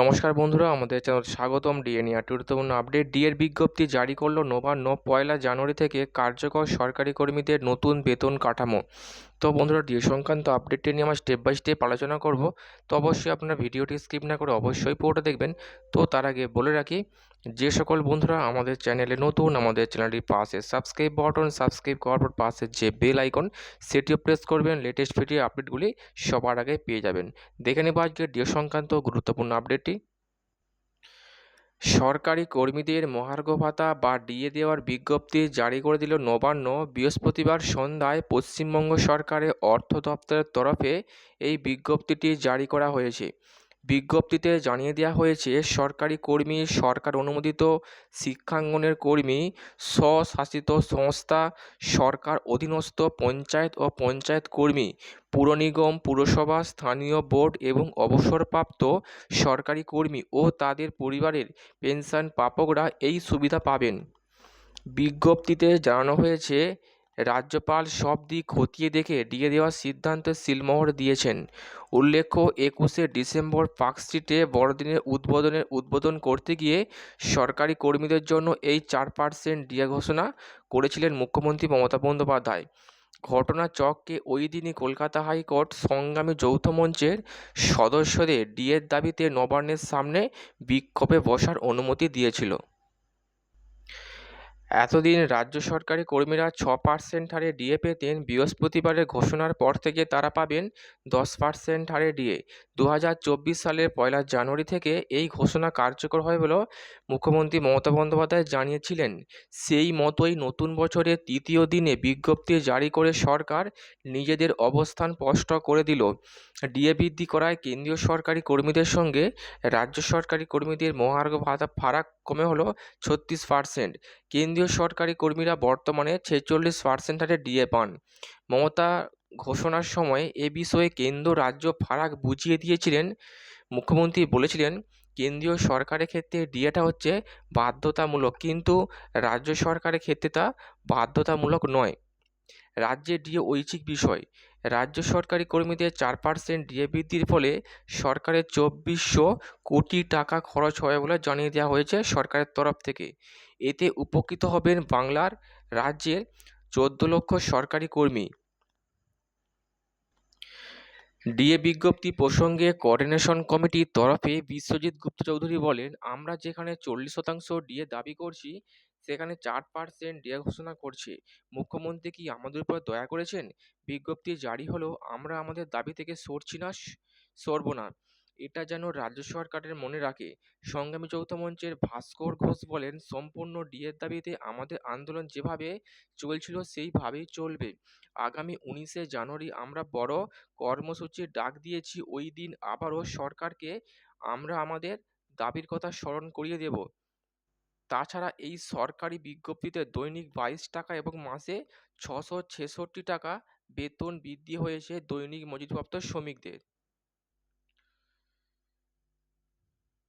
নমস্কার বন্ধুরা, আমাদের চ্যানেল স্বাগতম ডিএ নিয়ে গুরুত্বপূর্ণ আপডেট। ডিএর বিজ্ঞপ্তি জারি করল নবান্ন, পয়লা জানুয়ারি থেকে কার্যকর সরকারি কর্মীদের নতুন বেতন কাঠামো। তো বন্ধুরা, ডিএ সংক্রান্ত আপডেটটি নিয়ে আমরা স্টেপ বাই স্টেপ আলোচনা করব। তো অবশ্যই আপনারা ভিডিওটি স্কিপ না করে অবশ্যই পুরোটা দেখবেন। তো তার আগে বলে রাখি যে সকল বন্ধুরা আমাদের চ্যানেলে নতুন, আমাদের চ্যানেলটির পাশে সাবস্ক্রাইব বাটন সাবস্ক্রাইব করার পর পাশে যে বেল আইকন সেটিও প্রেস করবেন। লেটেস্ট ভিডিও আপডেটগুলি সবার আগে পেয়ে যাবেন। দেখে নেব আজকে ডিও সংক্রান্ত গুরুত্বপূর্ণ আপডেটটি সরকারি কর্মীদের মহার্ঘ ভাতা বা ডিএ দেওয়ার বিজ্ঞপ্তি জারি করে দিল নবান্ন বৃহস্পতিবার সন্ধ্যায় পশ্চিমবঙ্গ সরকারের অর্থ দপ্তরের তরফে। এই বিজ্ঞপ্তিটি জারি করা হয়েছে। বিজ্ঞপ্তিতে জানিয়ে দেওয়া হয়েছে, সরকারি কর্মী, সরকার অনুমোদিত শিক্ষাঙ্গনের কর্মী, স্বশাসিত সংস্থা, সরকার অধীনস্থ পঞ্চায়েত ও পঞ্চায়েত কর্মী, পুর নিগম, পুরসভা, স্থানীয় বোর্ড এবং অবসরপ্রাপ্ত সরকারি কর্মী ও তাদের পরিবারের পেনশন প্রাপকরা এই সুবিধা পাবেন। বিজ্ঞপ্তিতে জানানো হয়েছে রাজ্যপাল সব দিক খতিয়ে দেখে ডিএ দেওয়ার সিদ্ধান্তে সিলমোহর দিয়েছেন। উল্লেখ্য, একুশে ডিসেম্বর পার্কস্ট্রিটে বড়দিনের উদ্বোধনের, উদ্বোধন করতে গিয়ে সরকারি কর্মীদের জন্য এই চার পার্সেন্ট ডিএ ঘোষণা করেছিলেন মুখ্যমন্ত্রী মমতা বন্দ্যোপাধ্যায়। ঘটনার চককে ওই দিনই কলকাতা হাইকোর্ট সংগ্রামী যৌথ মঞ্চের সদস্যদের ডিএর দাবিতে নবান্নের সামনে বিক্ষোভে বসার অনুমতি দিয়েছিল। এতদিন রাজ্য সরকারি কর্মীরা ছ পার্সেন্ট হারে ডিএ পেতেন, বৃহস্পতিবারের ঘোষণার পর থেকে তারা পাবেন দশ পার্সেন্ট হারে ডিএ দু হাজার চব্বিশ সালের পয়লা জানুয়ারি থেকে এই ঘোষণা কার্যকর হয় বলেও মুখ্যমন্ত্রী মমতা বন্দ্যোপাধ্যায় জানিয়েছিলেন। সেই মতোই নতুন বছরের তৃতীয় দিনে বিজ্ঞপ্তি জারি করে সরকার নিজেদের অবস্থান স্পষ্ট করে দিল। ডিএ বৃদ্ধি করায় কেন্দ্রীয় সরকারি কর্মীদের সঙ্গে রাজ্য সরকারি কর্মীদের মহার্ঘ ভাতা ফারাক কমে হলো ছত্রিশ পার্সেন্ট। কেন্দ্রীয় সরকারি কর্মীরা বর্তমানে ছেচল্লিশ পার্সেন্ট হারে ডিএ পান। মমতা ঘোষণার সময় এ বিষয়ে কেন্দ্র, রাজ্য, ফারাক বুঝিয়ে দিয়েছিলেন। মুখ্যমন্ত্রী বলেছিলেন, কেন্দ্রীয় সরকারের ক্ষেত্রে ডিএটা হচ্ছে বাধ্যতামূলক, কিন্তু রাজ্য সরকারের ক্ষেত্রে তা বাধ্যতামূলক নয়। রাজ্যের ডিএ ঐচ্ছিক বিষয়। রাজ্য সরকারি কর্মীদের চার পার্সেন্ট ডিএ বৃদ্ধির ফলে সরকারের চব্বিশশো কোটি টাকা খরচ হবে বলে জানিয়ে দেওয়া হয়েছে সরকারের তরফ থেকে। এতে উপকৃত হবেন বাংলার রাজ্যের চোদ্দ লক্ষ সরকারি কর্মী। ডিএ বিজ্ঞপ্তি প্রসঙ্গে কোঅর্ডিনেশন কমিটির তরফে বিশ্বজিৎ গুপ্ত চৌধুরী বলেন, আমরা যেখানে চল্লিশ শতাংশ ডিএ দাবি করছি, সেখানে চার পার্সেন্ট ডিএ ঘোষণা করছে। মুখ্যমন্ত্রী কি আমাদের উপর দয়া করেছেন? বিজ্ঞপ্তি জারি হলো আমরা আমাদের দাবি থেকে সরছি না, সরব না। এটা যেন রাজ্য সরকারের মনে রাখে। সংগ্রামী যৌথ মঞ্চের ভাস্কর ঘোষ বলেন, সম্পূর্ণ ডিএর দাবিতে আমাদের আন্দোলন যেভাবে চলছিল, সেইভাবেই চলবে। আগামী উনিশে জানুয়ারি আমরা বড় কর্মসূচির ডাক দিয়েছি, ওই দিন আবারও সরকারকে আমরা আমাদের দাবির কথা স্মরণ করিয়ে দেব। তাছাড়া এই সরকারি বিজ্ঞপ্তিতে দৈনিক বাইশ টাকা এবং মাসে ছশো ছেষট্টি টাকা বেতন বৃদ্ধি হয়েছে দৈনিক মজুরিপ্রাপ্ত শ্রমিকদের।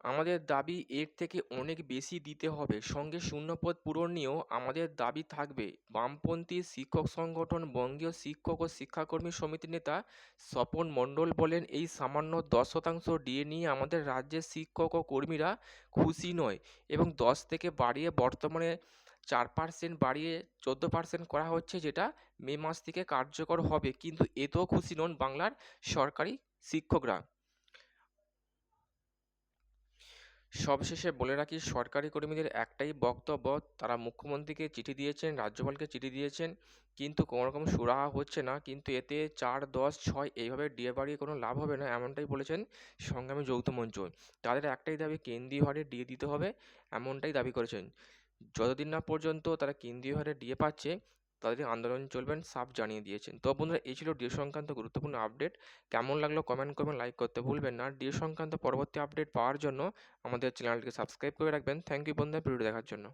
আমাদের দাবি এর থেকে অনেক বেশি দিতে হবে। সঙ্গে শূন্যপদ পূরণ নিয়েও আমাদের দাবি থাকবে। বামপন্থী শিক্ষক সংগঠন, বঙ্গীয় শিক্ষক ও শিক্ষাকর্মী সমিতির নেতা স্বপন মণ্ডল বলেন, এই সামান্য দশ শতাংশ ডিএ নিয়ে আমাদের রাজ্যের শিক্ষক ও কর্মীরা খুশি নয় এবং দশ থেকে বাড়িয়ে বর্তমানে চার পার্সেন্ট বাড়িয়ে চোদ্দ পার্সেন্ট করা হচ্ছে যেটা মে মাস থেকে কার্যকর হবে। কিন্তু এতেও খুশি নন বাংলার সরকারি শিক্ষকরা। সবশেষে বলে রাখি, সরকারি কর্মীদের একটাই বক্তব্য, তারা মুখ্যমন্ত্রীকে চিঠি দিয়েছেন, রাজ্যপালকে চিঠি দিয়েছেন, কিন্তু কোনো রকম সুরাহা হচ্ছে না, কিন্তু এতে চার, দশ, ছয় এইভাবে ডিএ বাড়িয়ে কোনো লাভ হবে না এমনটাই বলেছেন সংগ্রামী যৌথ মঞ্চ। তাদের একটাই দাবি, কেন্দ্রীয় হারে ডিএ দিতে হবে, এমনটাই দাবি করেছেন। যতদিন না পর্যন্ত তারা কেন্দ্রীয় হারে ডিএ পাচ্ছে তাদের আন্দোলন চলবেন সাফ জানিয়ে দিয়েছেন। তো বন্ধুরা, এই ছিল ডিএ সংক্রান্ত গুরুত্বপূর্ণ আপডেট। কেমন লাগল কমেন্ট করবেন, লাইক করতে ভুলবেন না। ডিএ সংক্রান্ত পরবর্তী আপডেট পাওয়ার জন্য আমাদের চ্যানেলটিকে সাবস্ক্রাইব করে রাখবেন। থ্যাংক ইউ বন্ধুরা ভিডিও দেখার জন্য।